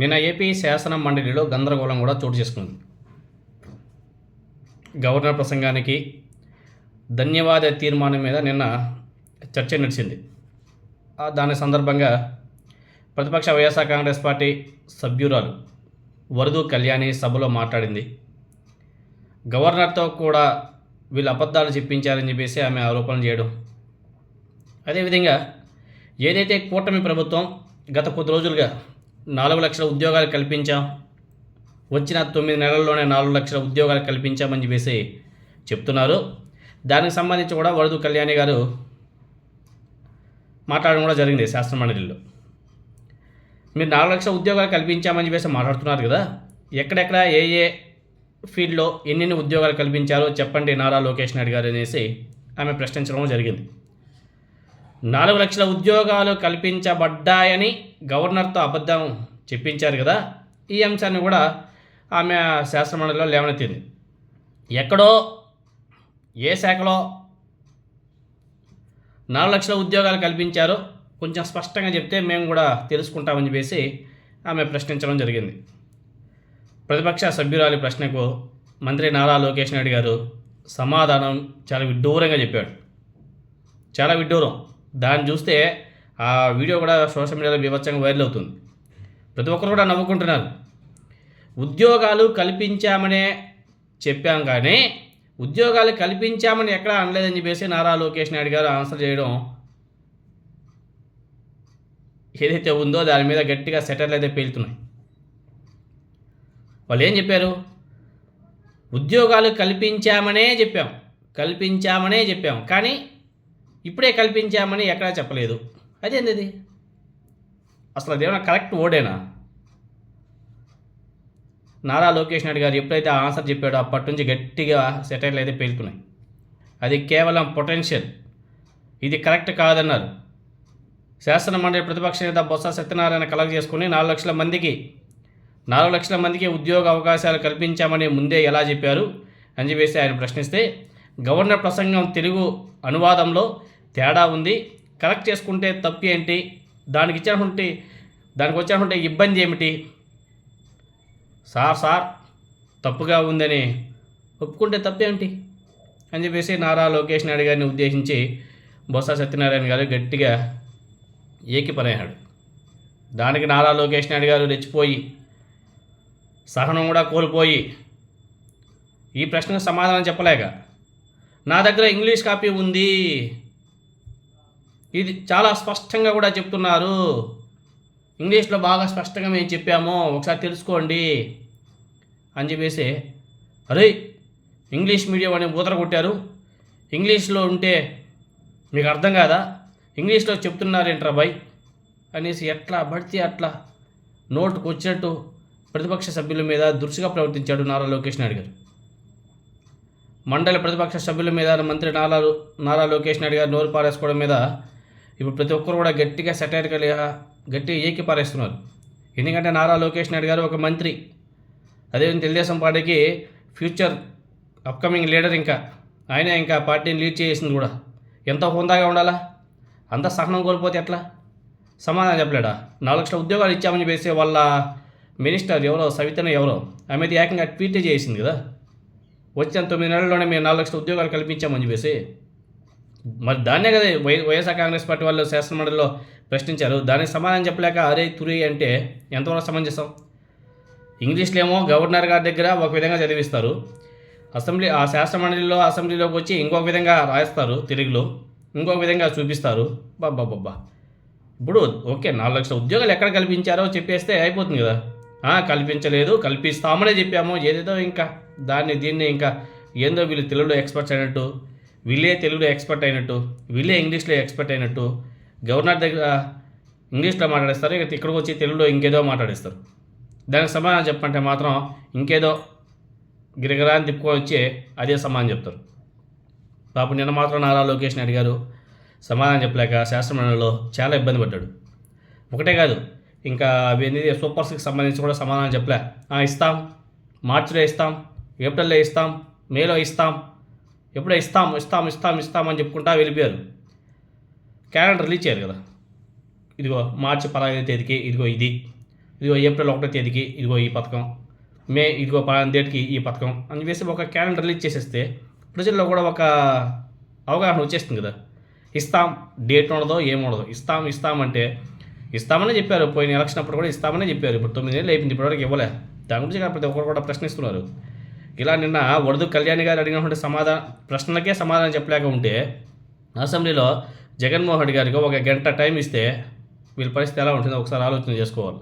నిన్న ఏపీ శాసన మండలిలో గందరగోళం కూడా చోటు చేసుకుంది. గవర్నర్ ప్రసంగానికి ధన్యవాద తీర్మానం మీద నిన్న చర్చ నడిచింది. దాని సందర్భంగా ప్రతిపక్ష వైఎస్ఆర్ కాంగ్రెస్ పార్టీ సభ్యురాలు వరదు కళ్యాణి సభలో మాట్లాడింది. గవర్నర్తో కూడా వీళ్ళు అబద్ధాలు చెప్పించారని చెప్పేసి ఆమె ఆరోపణలు చేయడం. అదేవిధంగా ఏదైతే కూటమి ప్రభుత్వం గత కొద్ది రోజులుగా నాలుగు లక్షల ఉద్యోగాలు కల్పించాం. వచ్చిన తొమ్మిది నెలల్లోనే నాలుగు లక్షల ఉద్యోగాలు కల్పించామని చెప్పేసి చెప్తున్నారు. దానికి సంబంధించి కూడా వరదు కళ్యాణి గారు మాట్లాడడం కూడా జరిగింది శాస్త్రమండలిలో మీరు నాలుగు లక్షల ఉద్యోగాలు కల్పించామని చెప్పేసి మాట్లాడుతున్నారు కదా ఎక్కడెక్కడ ఏ ఏ ఫీల్డ్లో ఎన్నెన్ని ఉద్యోగాలు కల్పించారో చెప్పండి నారా లోకేష్ నాయుడు గారు అనేసి ఆమె ప్రశ్నించడం జరిగింది. నాలుగు లక్షల ఉద్యోగాలు కల్పించబడ్డాయని గవర్నర్తో అబద్ధం చెప్పించారు కదా ఈ అంశాన్ని కూడా ఆమె శాస్త్రమండలిలో లేవనెత్తింది. ఎక్కడో ఏ శాఖలో నాలుగు లక్షల ఉద్యోగాలు కల్పించారో కొంచెం స్పష్టంగా చెప్తే మేము కూడా తెలుసుకుంటామని చెప్పేసి ఆమె ప్రశ్నించడం జరిగింది. ప్రతిపక్ష సభ్యురాలి ప్రశ్నకు మంత్రి నారా లోకేష్ నాయుడు గారు సమాధానం చాలా విడ్డూరంగా చెప్పాడు. చాలా విడ్డూరం. దాన్ని చూస్తే ఆ వీడియో కూడా సోషల్ మీడియాలో బీభత్సంగా వైరల్ అవుతుంది. ప్రతి ఒక్కరు కూడా నవ్వుకుంటున్నారు. ఉద్యోగాలు కల్పించామనే చెప్పాం కానీ ఉద్యోగాలు కల్పించామని ఎక్కడా అనలేదని చెప్పేసి నారా లోకేష్ నాయుడు గారు ఆన్సర్ చేయడం ఏదైతే ఉందో దాని మీద గట్టిగా సెటర్లు అయితే పేలుతున్నాయి. వాళ్ళు ఏం చెప్పారు? ఉద్యోగాలు కల్పించామనే చెప్పాం. కల్పించామనే చెప్పాం. కానీ ఇప్పుడే కల్పించామని ఎక్కడా చెప్పలేదు. అదేంది అది అసలు అదేమైనా కరెక్ట్ ఓడేనా నారా లోకేష్ నాయుడు గారు ఎప్పుడైతే ఆన్సర్ చెప్పాడో అప్పటి నుంచి గట్టిగా సెటైర్లు అయితే పేలుతున్నాయి అది కేవలం పొటెన్షియల్. ఇది కరెక్ట్ కాదన్నారు. శాసన మండలి ప్రతిపక్ష నేత బొత్స సత్యనారాయణ కలెక్ట్ చేసుకుని నాలుగు లక్షల మందికి నాలుగు లక్షల మందికి ఉద్యోగ అవకాశాలు కల్పించామని ముందే ఎలా చెప్పారు? అని చెప్పేసి ఆయన ప్రశ్నిస్తే గవర్నర్ ప్రసంగం తెలుగు అనువాదంలో తేడా ఉంది. కరెక్ట్ చేసుకుంటే తప్పు ఏంటి? దానికి ఇచ్చినటువంటి దానికి వచ్చినటువంటి ఇబ్బంది ఏమిటి? సార్ సార్ తప్పుగా ఉందని ఒప్పుకుంటే తప్పేమిటి అని చెప్పేసి నారా లోకేష్ నాయుడు గారిని ఉద్దేశించి బొత్స సత్యనారాయణ గారు గట్టిగా ఏకిపనయ్యాడు దానికి నారా లోకేష్ నాయుడు గారు రెచ్చిపోయి సహనం కూడా కోల్పోయి ఈ ప్రశ్నకు సమాధానం చెప్పలేక నా దగ్గర ఇంగ్లీష్ కాపీ ఉంది ఇది చాలా స్పష్టంగా కూడా చెప్తున్నారు. ఇంగ్లీష్లో బాగా స్పష్టంగా మేము చెప్పాము. ఒకసారి తెలుసుకోండి అని చెప్పేసి అరే ఇంగ్లీష్ మీడియం అని బూతర కొట్టారు. ఇంగ్లీష్లో ఉంటే మీకు అర్థం కాదా? ఇంగ్లీష్లో చెప్తున్నారేంట్రా బాయ్? అనేసి ఎట్లా పడితే అట్లా నోటుకు వచ్చినట్టు ప్రతిపక్ష సభ్యుల మీద దురుసుగా ప్రవర్తించాడు నారా లోకేష్ నాయుడు గారు. మండలి ప్రతిపక్ష సభ్యుల మీద మంత్రి నారా నారా లోకేష్ నాయుడు గారు నోరు పారేసుకోవడం మీద ఇప్పుడు ప్రతి ఒక్కరు కూడా గట్టిగా సెటైర్గా గట్టిగా ఏకి పారేస్తున్నారు. ఎందుకంటే నారా లోకేష్ నాయుడు గారు ఒక మంత్రి. అదే తెలుగుదేశం పార్టీకి ఫ్యూచర్ అప్కమింగ్ లీడర్ ఇంకా ఆయన ఇంకా పార్టీని లీడ్ చేసింది కూడా. ఎంత హుందాగా ఉండాలా? అంత సహనం కోల్పోతే ఎట్లా? సమాధానం చెప్పలేడా? నాలుగు లక్షల ఉద్యోగాలు ఇచ్చామని చెప్పేసి వాళ్ళ మినిస్టర్ ఎవరో సవితను ఎవరో ఆమె ఏకంగా ట్వీట్ చేసింది కదా. వచ్చిన తొమ్మిది నెలల్లోనే మేము నాలుగు లక్షల ఉద్యోగాలు కల్పించామని చెప్పేసి. మరి దాన్నే కదా వై వైఎస్ఆర్ కాంగ్రెస్ పార్టీ వాళ్ళు శాసనమండలిలో ప్రశ్నించారు. దానికి సమాధానం చెప్పలేక అరే తురి అంటే ఎంతవరకు సమంజసం? ఇంగ్లీష్లో ఏమో గవర్నర్ గారి దగ్గర ఒక విధంగా చదివిస్తారు. అసెంబ్లీ ఆ శాసనమండలిలో అసెంబ్లీలోకి వచ్చి ఇంకొక విధంగా రాయిస్తారు తెలుగులో. ఇంకొక విధంగా చూపిస్తారు. బాబా బాబా ఇప్పుడు ఓకే నాలుగు లక్షల ఉద్యోగాలు ఎక్కడ కల్పించారో చెప్పేస్తే అయిపోతుంది కదా. కల్పించలేదు కల్పిస్తామనే చెప్పాము. ఏదేదో ఇంకా దాన్ని దీన్ని ఇంకా ఏందో వీళ్ళు తెలుగులో ఎక్స్పర్ట్స్ అయినట్టు. వీళ్ళే తెలుగులో ఎక్స్పర్ట్ అయినట్టు వీళ్ళే ఇంగ్లీష్లో ఎక్స్పర్ట్ అయినట్టు గవర్నర్ దగ్గర ఇంగ్లీష్లో మాట్లాడేస్తారు ఇక ఇక్కడికి వచ్చి తెలుగులో ఇంకేదో మాట్లాడేస్తారు. దానికి సమాధానం చెప్పంటే మాత్రం ఇంకేదో గిరగిరాన్ని తిప్పుకొని వచ్చి అదే సమాధానం చెప్తారు. పాపం నిన్న మాత్రం నారా లోకేష్ నాయుడు గారు సమాధానం చెప్పలేక శాస్త్రమండలిలో చాలా ఇబ్బంది పడ్డాడు. ఒకటే కాదు ఇంకా అవన్నీ సూపర్ సిక్స్ సంబంధించి కూడా సమాధానం చెప్పలే. ఇస్తాం. మార్చిలో ఇస్తాం. ఏప్రిల్లో ఇస్తాం. మేలో ఇస్తాం. ఎప్పుడో ఇస్తాం ఇస్తాం ఇస్తాం ఇస్తాం అని చెప్పుకుంటా వెళ్ళిపోయారు. క్యాలెండర్ రిలీజ్ చేయరు కదా. ఇదిగో మార్చి పదహైదు తేదీకి ఇదిగో ఇది. ఇదిగో ఏప్రిల్ ఒకటో తేదీకి ఇదిగో ఈ పథకం. మే ఇదిగో పలానా తేదీకి ఈ పథకం అని చెప్పేసి ఒక క్యాలెండర్ రిలీజ్ చేసేస్తే ప్రజల్లో కూడా ఒక అవగాహన వచ్చేస్తుంది కదా. ఇస్తాం డేట్ ఉండదో ఏముండదు ఇస్తాం ఇస్తాం అంటే చెప్పారు. పోయిన ఎలక్షన్ అప్పుడు కూడా ఇస్తామని చెప్పారు. ఇప్పుడు తొమ్మిది నెలలు అయిపోయింది ఇప్పటివరకు ఇవ్వలే. దాని గురించి ప్రతి ఒక్కరు కూడా ప్రశ్నిస్తున్నారు. ఇలా నిన్న వరదు కళ్యాణి గారు అడిగినటువంటి సమాధానం ప్రశ్నలకే సమాధానం చెప్పలేక ఉంటే అసెంబ్లీలో జగన్మోహన్ రెడ్డి గారికి ఒక గంట టైం ఇస్తే వీళ్ళ పరిస్థితి ఎలా ఉంటుందో ఒకసారి ఆలోచన చేసుకోవాలి.